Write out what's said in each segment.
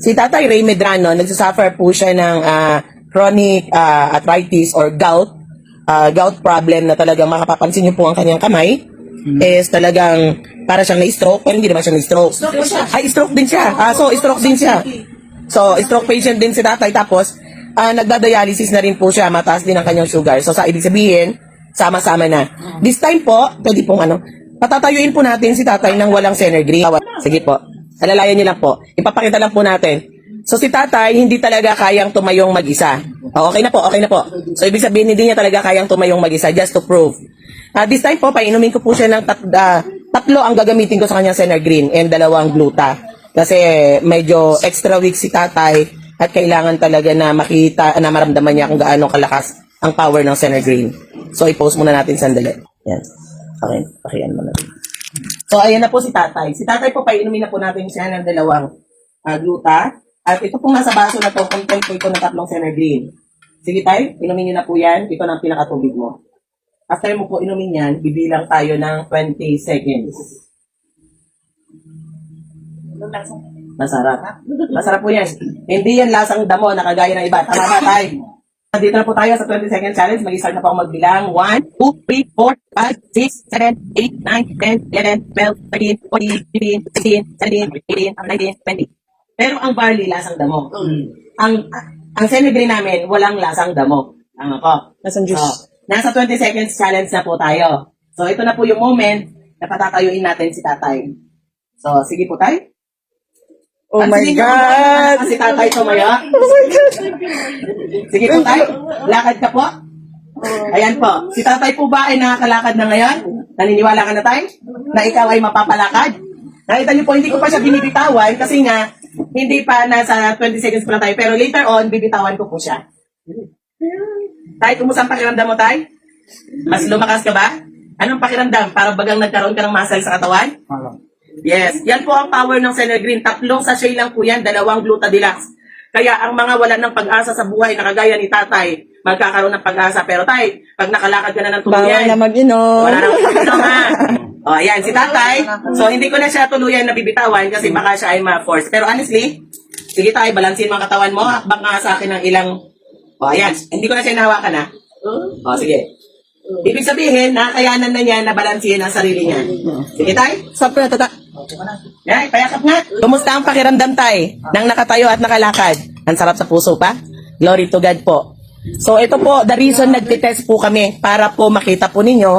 Si Tatay Ray Medrano, nagsasuffer po siya ng ah, chronic ah, arthritis or gout. ah, gout problem na talagang makapapansin niyo po ang kanyang kamay is talagang para siyang na-stroke pero hindi naman siya na-stroke. Ay, stroke din siya. Ah, so, stroke din siya. So, stroke patient din si tatay. Tapos, ah, nagda-dialysis na rin po siya. Mataas din ang kanyang sugar. So, sa ibig sabihin, sama-sama na. This time po, pwede pong ano, patatayuin po natin si tatay ng walang Senergreen. Sige po. Alalayan niyo lang po. Ipapakita lang po natin. So, si tatay, hindi talaga kayang tumayong mag-isa. Oh, okay na po, okay na po. So, ibig sabihin, hindi niya talaga kayang tumayong mag-isa just to prove. Ah, this time po, painumin ko po siya ng tat, ah, tatlo ang gagamitin ko sa kanyang Senergreen and dalawang gluta. Kasi medyo extra weak si tatay at kailangan talaga na makita, na maramdaman niya kung gaano kalakas ang power ng Senergreen. So, i-post muna natin sandali. Yan. Okay, pakiyan mo na rin. So, ayan na po si tatay. Si tatay po, painumin na po natin siya ng dalawang ah, gluta. At ito pong nasa baso na to, content po ito ng tatlong Senergreen. Sige tay, inumin niyo na po yan. Ito na ang pinakatubig mo. After mo po inumin yan, bibilang tayo ng 20 seconds. Masarap. Masarap po yan. Hindi yan lasang damo na kagaya ng iba. Tama ba tay? Dito na po tayo sa 20 second challenge. Mag-start na po ako magbilang. 1, 2, 3, 4, 5, 6, 7, 8, 9, 10, 11, 12, 13, 14, 15, 16, 17, 18, 19, 20. Pero ang barley, lasang damo. Ang ang semi namin, walang lasang damo. Tama po. Lasang juice. So, nasa 20 seconds challenge na po tayo. So, ito na po yung moment na patatayuin natin si tatay. So, sige po tayo. Oh my God! Si tatay tumaya. Oh my God! Sige po tayo. Lakad ka po. Ayan po. Si tatay po ba ay nakakalakad na ngayon? Naniniwala ka na tayo? Na ikaw ay mapapalakad? Nakita niyo po, hindi ko pa siya binibitawan kasi nga, hindi pa nasa 20 seconds pa lang tayo. Pero later on, bibitawan ko po siya. Tay, kumusta ang pakiramdam mo, Tay? Mas lumakas ka ba? Anong pakiramdam? Para bagang nagkaroon ka ng muscle sa katawan? Yes. Yan po ang power ng Senegreen. Tatlong sachet lang po yan, dalawang Gluta Deluxe. Kaya ang mga wala ng pag-asa sa buhay na kagaya ni tatay, magkakaroon ng pag-asa. Pero tay, pag nakalakad ka na ng Bawal tuluyan, na mag-inom. wala nang pag-inom ha. O, ayan, si tatay. So, hindi ko na siya tuluyan na bibitawan kasi baka siya ay ma-force. Pero honestly, sige tayo, balansin ang katawan mo. Hakbang nga sa akin ng ilang... O, ayan. Hindi ko na siya nahawakan ha. O, sige. Ibig sabihin, nakayanan na niya na balansin ang sarili niya. Sige tayo. Stop ko na, tata. Yan, payakap nga. Kumusta ang pakiramdam tay? Nang nakatayo at nakalakad. Ang sarap sa puso pa? Glory to God po. So ito po, the reason nagtitest po kami para po makita po ninyo,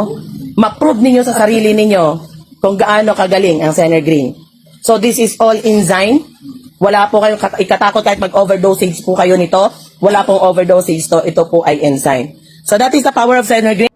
ma-prove ninyo sa sarili ninyo kung gaano kagaling ang Sener Green. So this is all enzyme. Wala po kayong kat- ikatakot kahit mag-overdosage po kayo nito. Wala pong overdosage to. Ito po ay enzyme. So that is the power of Sener Green.